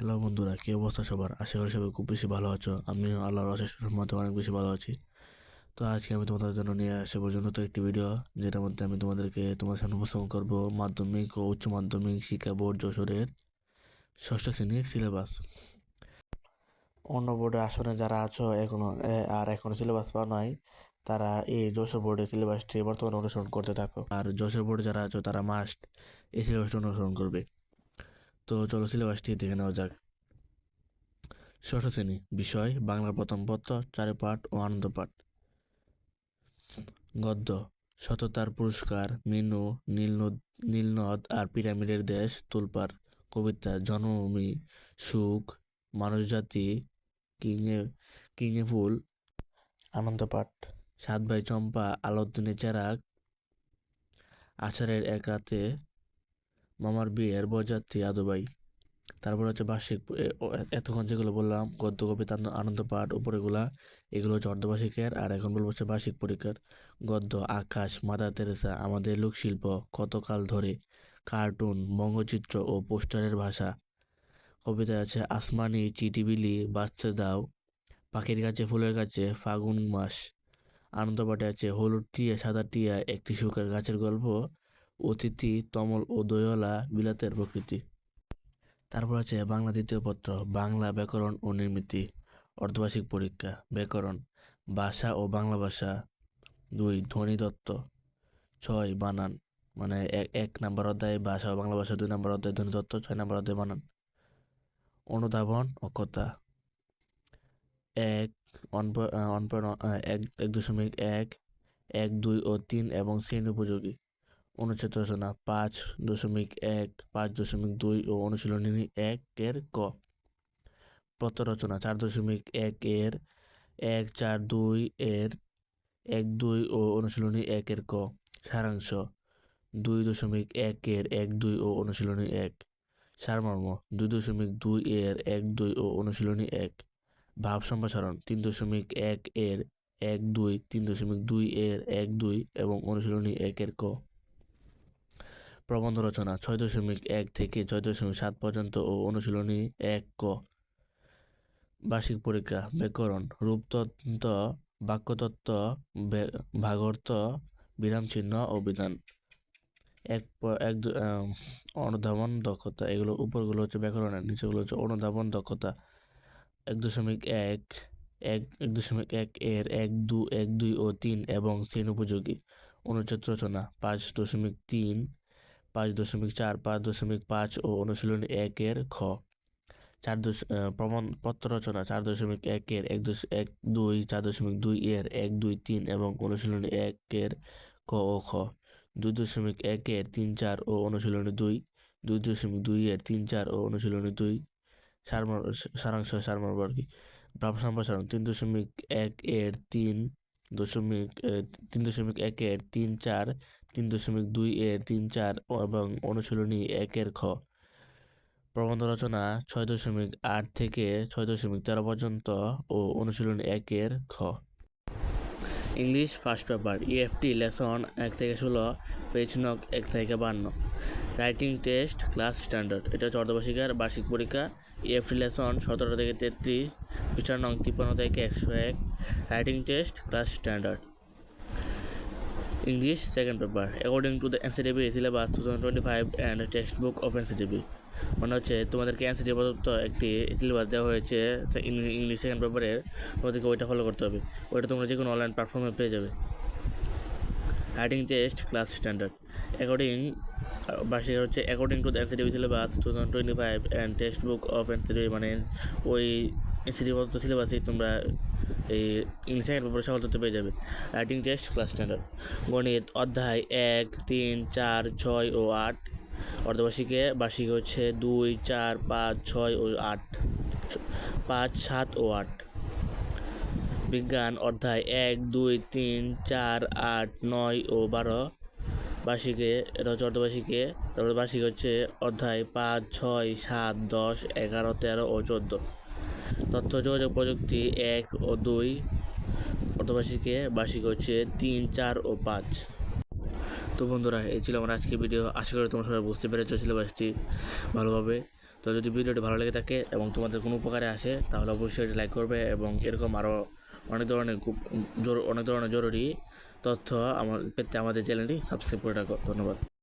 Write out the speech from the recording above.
Hello বন্ধুরা, কী অবস্থা সবার? আশা করি সবাই খুব বেশি ভালো আছো। আমিও আল্লাহর অশেষ মধ্যে অনেক বেশি ভালো আছি। তো আজকে আমি তোমাদের জন্য নিয়ে আসে পর্যন্ত তো একটি ভিডিও যেটার মধ্যে আমি তোমাদেরকে তোমার সামনে উপস্থাপন করব মাধ্যমিক ও উচ্চ মাধ্যমিক শিক্ষা বোর্ড যশোরের ষষ্ঠ শ্রেণির সিলেবাস অন্য বোর্ডের আসনে যারা আছো এখনও আর এখনও সিলেবাস পাওয়া নাই, তারা এই যশোর বোর্ডের সিলেবাসটি বর্তমানে অনুসরণ করতে থাকো। আর যশোর বোর্ডে যারা আছো, তারা মাস্ট এই সিলেবাসটি অনুসরণ করবে। তো চলো সিলেবাসটি দেখে নেওয়া যাক। ষষ্ঠ শ্রেণি, বিষয়, বাংলার প্রথম পত্র চারে পাঠ ও আনন্দ পাঠ। গদ্য, সততার পুরস্কার মিনু নীলনদ নীলনদ আর পিরামিডের দেশ, তুলপার, কবিতা, জন্মভূমি, সুখ মানুষ জাতি কিঙে কিঙে ফুল, আনন্দ পাঠ। সাত ভাই চম্পা আলোদ্দিনে চেরাগ, আষাঢ়ের এক রাতে মামার বিয়ের বরযাত্রী আদুবাই তারপর হচ্ছে বার্ষিক এতক্ষণ যেগুলো বললাম গদ্য কবিতা আনন্দ- পাঠ উপরেগুলা, এগুলো হচ্ছে অর্ধবার্ষিকের, আর এখন বলব হচ্ছে বার্ষিক পরীক্ষার। গদ্য, আকাশ মাদার তেরেসা, আমাদের লোকশিল্প, কতকাল ধরে, কার্টুন, বঙ্গচিত্র ও পোস্টারের ভাষা। কবিতায় আছে, আসমানি চিটিবিলি বাচ্চা দাও, পাখির কাছে, ফুলের কাছে, ফাগুন মাস। আনন্দ পাঠে আছে, হলুদ টিয়া, সাদা টিয়া, একটি সুখের গাছের গল্প অতিথি তমল ও দয়ালা বিলাতের প্রকৃতি। তারপর আছে বাংলা দ্বিতীয় পত্র, বাংলা ব্যাকরণ ও নির্মিতি, অর্ধবার্ষিক পরীক্ষা, ব্যাকরণ, ভাষা ও বাংলা ভাষা, দুই, ধ্বনি দত্ত ছয়, বানান মানে এক এক নাম্বার অধ্যায়, ভাষা ও বাংলা ভাষা দুই নাম্বার অধ্যায়, ধ্বনি দত্ত ছয় নাম্বার অধ্যায়, বানান। অনুধাবন কথা এক এক এক দশমিক এক এক, দুই ও তিন এবং শ্রেণি উপযোগী। অনুচ্ছেদ রচনা পাঁচ দশমিক এক, পাঁচ দশমিক দুই ও অনুশীলনী এক এর ক। রচনা চার দশমিক এক এর এক, চার দুই এর এক দুই ও অনুশীলনী এক এর ক। সারাংশ, দুই দশমিক এক এর এক দুই ও অনুশীলনী এক। সারমর্ম, দুই দশমিক দুই এর এক দুই ও অনুশীলনী এক। ভাব সম্প্রসারণ, তিন দশমিক এক এর এক দুই, তিন দশমিক দুই এর এক দুই এবং অনুশীলনী একের ক। প্রবন্ধ রচনা ছয় দশমিক এক থেকে ছয় দশমিক সাত পর্যন্ত ও অনুশীলনী এক ক। বার্ষিক পরীক্ষা, ব্যাকরণ, রূপতত্ত্ব, বাক্যতত্ত্ব বে- ভাগার্থ বিরামচিহ্ন ও বিধান। এক এক অনুধাবন দক্ষতা, এগুলো উপরগুলো হচ্ছে ব্যাকরণের নিচেগুলো হচ্ছে অনুধাবন দক্ষতা। এক দশমিক এক এক এক দশমিক এক এর এক দু, এক দুই ও তিন এবং শ্রেণি উপযোগী। অনুচ্ছেদ রচনা, পাঁচ দশমিক তিন পাঁচ দশমিক চার পাঁচ দশমিক পাঁচ ও অনুশীলনী এক এর খ। চার দশ আহ, প্রমাণ পত্র রচনা চার দশমিক এক এর এক দশ এক দুই চার দশমিক দুই এর এক দুই তিন এবং অনুশীলনী এক এর ক ও খ। দুই দশমিক এক এর তিন চার ও অনুশীলনী দুই দুই দশমিক দুই এর তিন চার ও অনুশীলনী দুই। সারমর সারাংশ সারমর্ম আর সম্প্রসারণ তিন দশমিক এক এর তিন দশমিক তিন দশমিক একের তিন চার, তিন দশমিক দুই এর তিন চার এবং অনুশীলনী একের খ। প্রবন্ধ রচনা ছয় দশমিক আট থেকে ছয় দশমিক তেরো পর্যন্ত ও অনুশীলনী একের খ। English first paper EFT lesson এক থেকে ষোলো, পেজ নক এক থেকে বান্ন। Writing test, class standard. এটা হচ্ছে অর্ধবার্ষিকার বার্ষিক পরীক্ষা ইএফটি লেসন সতেরো থেকে তেত্রিশ পৃষ্ঠা নং তিপ্পান্ন থেকে একশো এক। Writing test, class standard. English, second paper. According to the NCTB syllabus 2025 and textbook of NCTB মানে হচ্ছে, তোমাদেরকে এনসিটি প্রদত্ত একটি সিলেবাস দেওয়া হয়েছে ইংলিশ সেকেন্ড পেপারের তোমাদেরকে ওইটা ফলো করতে হবে। ওইটা তোমরা যে কোনো অনলাইন প্ল্যাটফর্মে পেয়ে যাবে। Writing test class standard according বার্ষিক হচ্ছে according to the NCTB syllabus two thousand twenty five and textbook of NCTB মানে ওই এনসিটিভি প্রদত্ত সিলেবাসেই তোমরা এই ইংলিশ সেকেন্ড পেপারে সকল পেয়ে যাবে। রাইটিং টেস্ট ক্লাস স্ট্যান্ডার্ড গণিত, অধ্যায় এক, তিন, চার, ছয় ও আট। অর্ধবার্ষিকে বার্ষিকে হচ্ছে দুই, চার, পাঁচ, ছয় ও আট। পাঁচ, সাত ও আট। বিজ্ঞান, অধ্যায় এক, দুই, তিন, চার, আট, নয় ও বারো। বার্ষিকে, এটা হচ্ছে অর্ধবার্ষিকে, তারপরে বার্ষিক হচ্ছে অধ্যায় পাঁচ, ছয়, সাত, দশ, এগারো, তেরো ও চোদ্দ। তথ্য, যোগাযোগ প্রযুক্তি এক ও দুই অর্ধবার্ষিকে বার্ষিক হচ্ছে তিন, চার ও পাঁচ। তো বন্ধুরা, এই ছিল আমার আজকের ভিডিও। আশা করি তোমরা সবাই বুঝতে পেরেছ সিলেবাসটি ভালোভাবে। তো যদি ভিডিওটি ভালো লেগে থাকে এবং তোমাদের কোনো উপকারে আসে, তাহলে অবশ্যই এটি লাইক করবে এবং এরকম আরও অনেক ধরনের অনেক ধরনের জরুরি তথ্য আমার পেতে আমাদের চ্যানেলটি সাবস্ক্রাইব করে রাখো। ধন্যবাদ।